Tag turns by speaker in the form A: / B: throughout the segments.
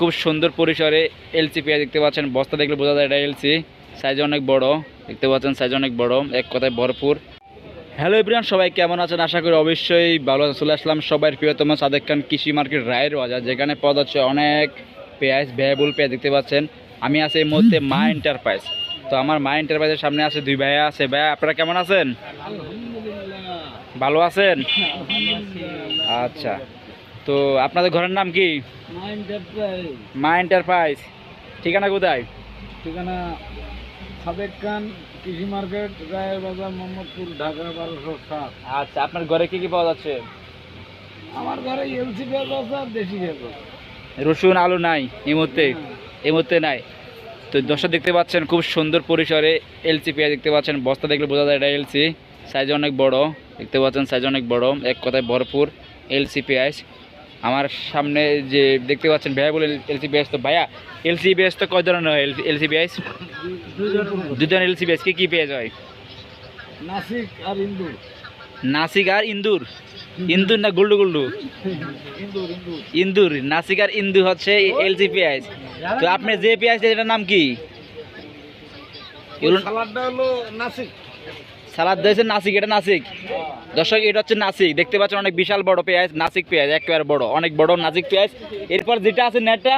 A: খুব সুন্দর পরিসরে এলসি পেঁয়াজ দেখতে পাচ্ছেন। বস্তা দেখলে বোঝা যায় এটা এলসি সাইজ অনেক বড়। দেখতে পাচ্ছেন সাইজ অনেক বড়। এক কথায় ভরপুর। হ্যালো এভরিয়ান সবাই কেমন আছেন? আশা করি অবশ্যই ভালো। চলে আসলাম সবার প্রিয়তম সাদেক খান কৃষি মার্কেট রায়ের বাজার, যেখানে পদ হচ্ছে অনেক পেঁয়াজ ভ্যাবুল পেঁয়াজ দেখতে পাচ্ছেন। আমি আছি এই মুহূর্তে মা এন্টারপ্রাইজ তো আমার মা এন্টারপ্রাইজের সামনে আছে দুই ভাইয়া আছে। ভাইয়া, আপনারা কেমন আছেন? ভালো আছেন? আচ্ছা। তো আপনাদের ঘরের নাম কি? মা এন্টারপ্রাইজ ঠিকানা কোথায়?
B: ঠিকানা সাদেক খান কৃষি মার্কেট রায়ের বাজার মোহাম্মদপুর ঢাকা বারোশো সাত।
A: আচ্ছা আপনার ঘরে কি কি পাওয়া যাচ্ছে?
B: আমার ঘরে এলসি পেঁয়াজ আছে আর দেশি পেঁয়াজ
A: রসুন আলু নাই এই মুহূর্তে? এই মুহূর্তে নাই। তো দর্শক দেখতে পাচ্ছেন খুব সুন্দর পরিসরে এলসি পেঁয়াজ দেখতে পাচ্ছেন। বস্তা দেখলে বোঝা যায় এটা এলসি। সাইজ অনেক বড়। দেখতে পাচ্ছেন সাইজ অনেক বড়। এক কথায় ভরপুর এলসি পেঁয়াজ। আমার সামনে যে দেখতে পাচ্ছেন ভাইয়া বলে এলসি পেঁয়াজ তো ভাইয়া এলসি পেঁয়াজ তো কয় ধরনের হয়? এলসি।
B: দুই ধরনের
A: এলসি পেঁয়াজ কি কী পেঁয়াজ হয়
B: নাসিক আর ইন্দুর।
A: নাসিক আর ইন্দুর? ইন্দুর না গুল্ডু গুল্ডু?
B: ইন্দুর
A: নাসিক আর ইন্দু হচ্ছে এলসি পেঁয়াজ তো আপনি যে পেঁয়াজ এটার নাম কি? সালাদ দিয়েছে নাসিক এটা নাসিক। দর্শক এটা হচ্ছে নাসিক। দেখতে পাচ্ছেন অনেক বিশাল বড় পেঁয়াজ নাসিক পেঁয়াজ একেবারে বড় অনেক বড় নাসিক পেঁয়াজ। এরপর যেটা আছে নেটটা?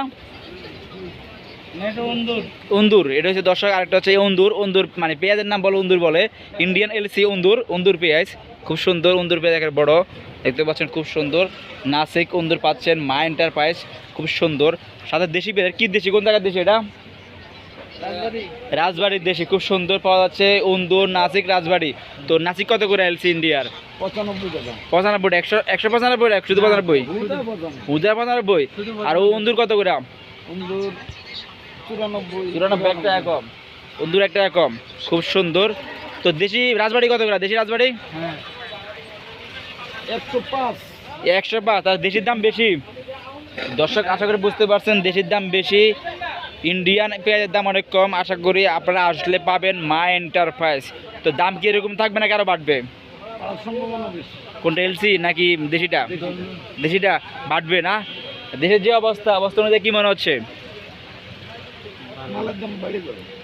B: নেটো
A: উন্দুর। এটা হচ্ছে দর্শক আরেকটা হচ্ছে উন্দুর। উন্দুর মানে পেঁয়াজের নাম বলে উন্দুর বলে। ইন্ডিয়ান এলসি উন্দুর উন্দুর পেঁয়াজ। খুব সুন্দর উন্দুর পেঁয়াজ একেবারে বড়। দেখতে পাচ্ছেন খুব সুন্দর। নাসিক উন্দুর পাচ্ছেন মা এন্টারপ্রাইজ খুব সুন্দর। সাথে দেশি পেঁয়াজ কি দেশি কোন জায়গার দেশি এটা? রাজবাড়ির দেশি খুব সুন্দর পাওয়া যাচ্ছে উন্দুর নাসিক রাজবাড়ি। তো নাসিক কত করে এলসি ইন্ডিয়ার?
B: পঁচানব্বই
A: একশো একশো পঁচানব্বই একশো পঁচানব্বই
B: দুইটা পঁচানব্বই
A: উদার পঁচানব্বই। আর ও উন্দুর কত করে
B: চুরানব্বই।
A: একটা কম উন্দুর একটা কম খুব সুন্দর। তো দেশি রাজবাড়ি কত করে? দেশি রাজবাড়ি?
B: হ্যাঁ। একশো পাঁচ।
A: একশো পাঁচ আর দেশির দাম বেশি। দর্শক আশা করে বুঝতে পারছেন দেশির দাম বেশি। ইন্ডিয়ান পেঁয়াজের দাম অনেক কম আশা করি আপনারা আসলে পাবেন মা এন্টারপ্রাইজ তো দাম কি এরকম থাকবে নাকি আরও বাড়বে? কোনটা এলসি নাকি দেশিটা? দেশিটা বাড়বে না? দেশের যে অবস্থা অবস্থা অনুযায়ী কী মনে হচ্ছে?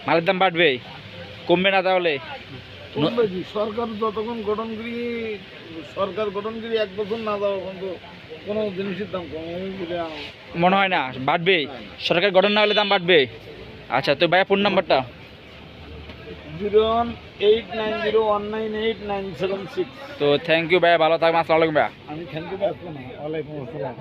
B: মালের দাম
A: বাড়বে? কমবে না তাহলে?
B: সরকার যতক্ষণ গঠনগিরি সরকার গঠনগিরি এক বছর না যাওয়া পর্যন্ত কোনো জিনিসের দাম কমে
A: মনে হয় না বাড়বে সরকার গঠন না হলে দাম বাড়বে আচ্ছা তো ভাইয়া ফোন নাম্বারটা
B: zero one eight nine zero one nine eight nine seven six.
A: তো থ্যাংক ইউ ভাইয়া ভালো থাকবেন আসসালামাইকুম ভাইয়া।
B: আমি থ্যাংক ইউ ভাইয়া ওয়ালাইকুম আসসালাম।